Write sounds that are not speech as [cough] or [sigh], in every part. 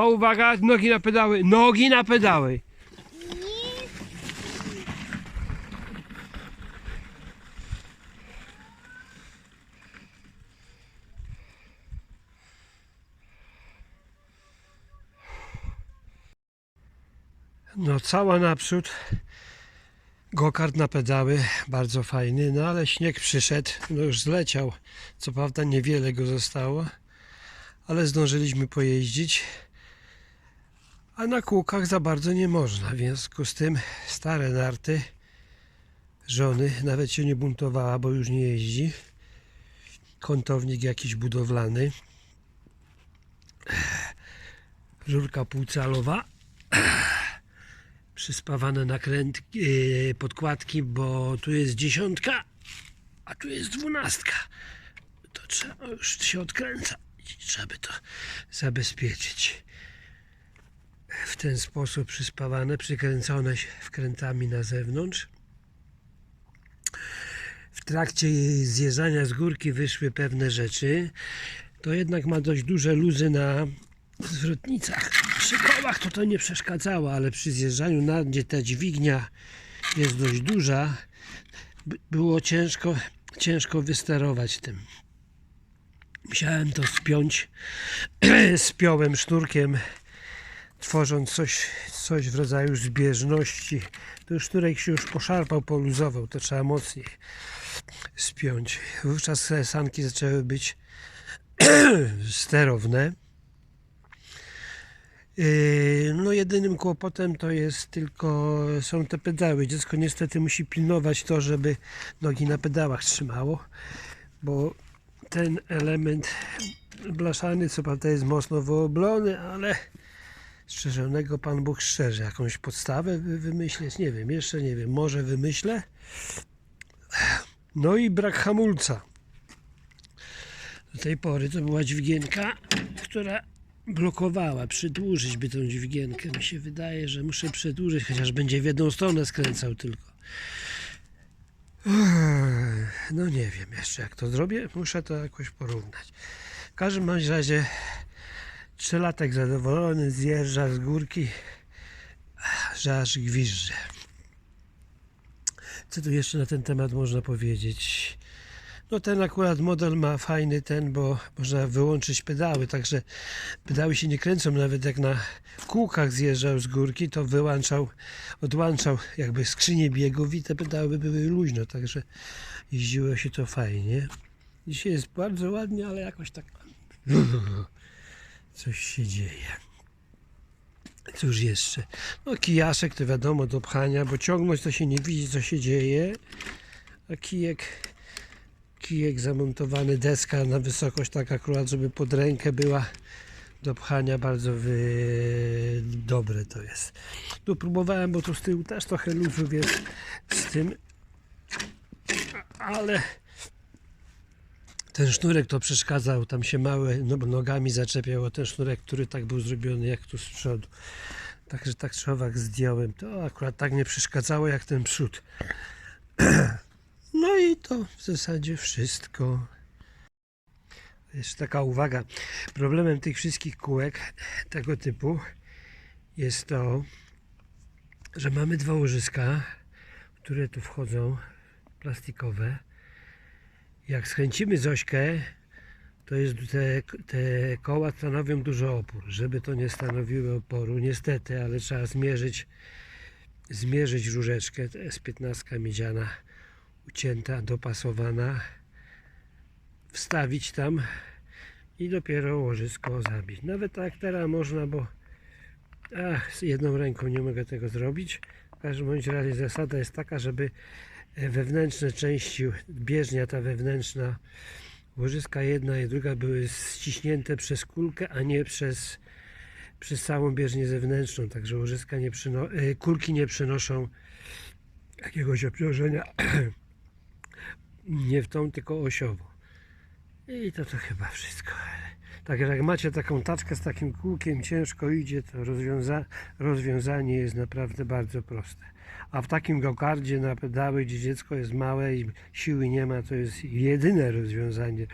O, uwaga, nogi na pedały, nogi na pedały. No cała naprzód. Gokard na pedały, bardzo fajny, no ale śnieg przyszedł, no już zleciał. Co prawda niewiele go zostało, ale zdążyliśmy pojeździć. A na kółkach za bardzo nie można, w związku z tym stare narty żony nawet się nie buntowała, bo już nie jeździ. Kątownik jakiś budowlany. Żurka półcalowa przyspawane nakręt, yy, podkładki, bo tu jest dziesiątka, a tu jest dwunastka. To trzeba już się odkręca. Trzeba by to zabezpieczyć. W ten sposób przyspawane, przykręcone wkrętami na zewnątrz. W trakcie zjeżdżania z górki wyszły pewne rzeczy. To jednak ma dość duże luzy na zwrotnicach. Przy kołach to to nie przeszkadzało, ale przy zjeżdżaniu na gdzie ta dźwignia jest dość duża, by- było ciężko, ciężko wysterować tym. Musiałem to spiąć, [clears throat] spiąłem sznurkiem, tworząc coś, coś w rodzaju zbieżności. To już się już poszarpał, poluzował, to trzeba mocniej spiąć. Wówczas sanki zaczęły być [clears throat] sterowne. Yy, No jedynym kłopotem to jest tylko są te pedały. Dziecko niestety musi pilnować to, żeby nogi na pedałach trzymało, bo ten element blaszany co prawda jest mocno wyoblony, ale strzeżonego Pan Bóg strzeże. Jakąś podstawę wy- wymyśleć, nie wiem, jeszcze nie wiem, może wymyślę. No i brak hamulca. Do tej pory to była dźwigienka, która blokowała. Przedłużyć by tą dźwigienkę. Mi się wydaje, że muszę przedłużyć, chociaż będzie w jedną stronę skręcał tylko. No nie wiem jeszcze jak to zrobię. Muszę to jakoś porównać. W każdym razie trzylatek zadowolony zjeżdża z górki, że aż. Co tu jeszcze na ten temat można powiedzieć? No ten akurat model ma fajny ten, bo można wyłączyć pedały, także pedały się nie kręcą, nawet jak na kółkach zjeżdżał z górki, to wyłączał, odłączał jakby skrzynię biegów i te pedały były luźno, także jeździło się to fajnie. Dzisiaj jest bardzo ładnie, ale jakoś tak [laughs] coś się dzieje. Cóż jeszcze? No kijaszek to wiadomo do pchania, bo ciągnąć to się nie widzi co się dzieje, a kijek kijek zamontowany, deska na wysokość tak akurat, żeby pod rękę była do pchania bardzo wy... dobre to jest. Tu próbowałem, bo tu z tyłu też trochę luzów jest z tym, ale ten sznurek to przeszkadzał, tam się małe no, nogami zaczepiał o ten sznurek, który tak był zrobiony jak tu z przodu. Także tak szowak zdjąłem. To akurat tak nie przeszkadzało jak ten przód. [clears throat] No i to w zasadzie wszystko. Jeszcze taka uwaga. Problemem tych wszystkich kółek tego typu jest to, że mamy dwa łożyska, które tu wchodzą, plastikowe. Jak skręcimy Zośkę, to jest te, te koła stanowią dużo opór. Żeby to nie stanowiły oporu, niestety, ale trzeba zmierzyć, zmierzyć różeczkę. To jest 15 miedziana ucięta, dopasowana, wstawić tam i dopiero łożysko zabić. Nawet tak teraz można, bo ach, z jedną ręką nie mogę tego zrobić. W każdym razie zasada jest taka, żeby wewnętrzne części, bieżnia ta wewnętrzna, łożyska jedna i druga były ściśnięte przez kulkę, a nie przez, przez całą bieżnię zewnętrzną. Także łożyska nie e, kulki nie przynoszą jakiegoś obciążenia [clears throat] nie w tą, tylko osiowo. I to to chyba wszystko. Tak jak macie taką taczkę z takim kółkiem, ciężko idzie, to rozwiąza rozwiązanie jest naprawdę bardzo proste. A w takim gokardzie na pedały, gdzie dziecko jest małe i siły nie ma, to jest jedyne rozwiązanie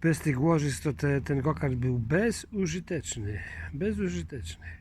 bez tych łożysk to te, ten gokart był bezużyteczny. Bezużyteczny.